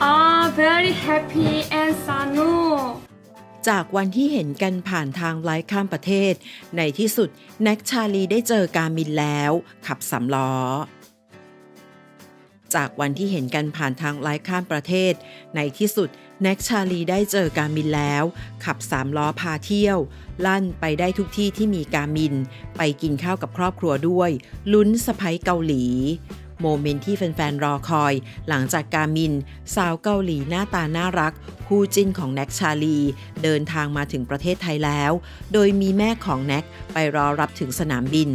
oh very happy and Sanu. จากวันที่เห็นกันผ่านทางไลฟ์ข้ามประเทศ ในที่สุด แน็กชาลีได้เจอกามินแล้ว ขับสามล้อ จากวันที่เห็นกันผ่านทางไลฟ์ข้ามประเทศ ในที่สุดแน็กชาลีได้เจอการมินแล้ว ขับสามล้อพาเที่ยว ลั่นไปได้ทุกที่ที่มีการมิน ไปกินข้าวกับครอบครัวด้วย ลุ้นสะพ้ยเกาหลี โมเมนต์ที่แฟนๆ รอคอย หลังจากกามิน สาวเกาหลีหน้าตาน่ารัก คู่จิ้นของแน็กชาลี เดินทางมาถึงประเทศไทยแล้ว โดยมีแม่ของแน็กไปรอรับถึงสนามบิน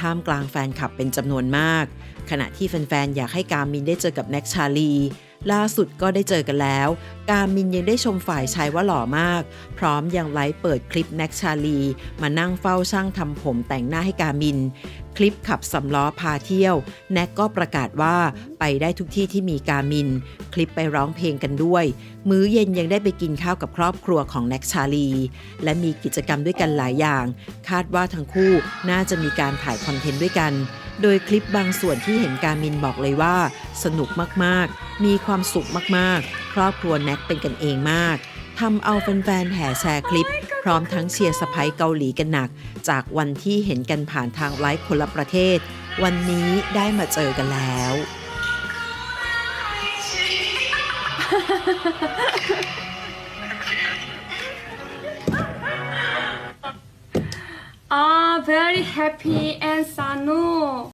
ท่ามกลางแฟนคลับเป็นจำนวนมาก ขณะที่แฟนๆ อยากให้กามินได้เจอกับแน็กชาลี ล่าสุดก็ได้เจอกันแล้ว กามินยังได้ชมฝ่ายชายว่าหล่อมาก พร้อมยังไลฟ์เปิดคลิปแน็กชาลี มานั่งเฝ้าช่างทำผมแต่งหน้าให้กามิน คลิปขับสำล้อพาเที่ยว แน็กก็ประกาศว่าไปได้ทุกที่ที่มีกามิน คลิปไปร้องเพลงกันด้วย มื้อเย็นยังได้ไปกินข้าวกับครอบครัวของแน็กชาลี และมีกิจกรรมด้วยกันหลายอย่าง คาดว่าทั้งคู่น่าจะมีการถ่ายคอนเทนต์ด้วยกัน โดยคลิปบางส่วนที่เห็นการมินบอกเลยว่า สนุกมากๆ มีความสุขมากๆ ครอบครัวแน็กเป็นกันเองมากทำเอาแฟนๆแห่แชร์คลิป พร้อมทั้งเชียร์สไปเกาหลีกันหนัก จากวันที่เห็นกันผ่านทางไลฟ์คนละประเทศ วันนี้ได้มาเจอกันแล้ว Very happy and Sanu.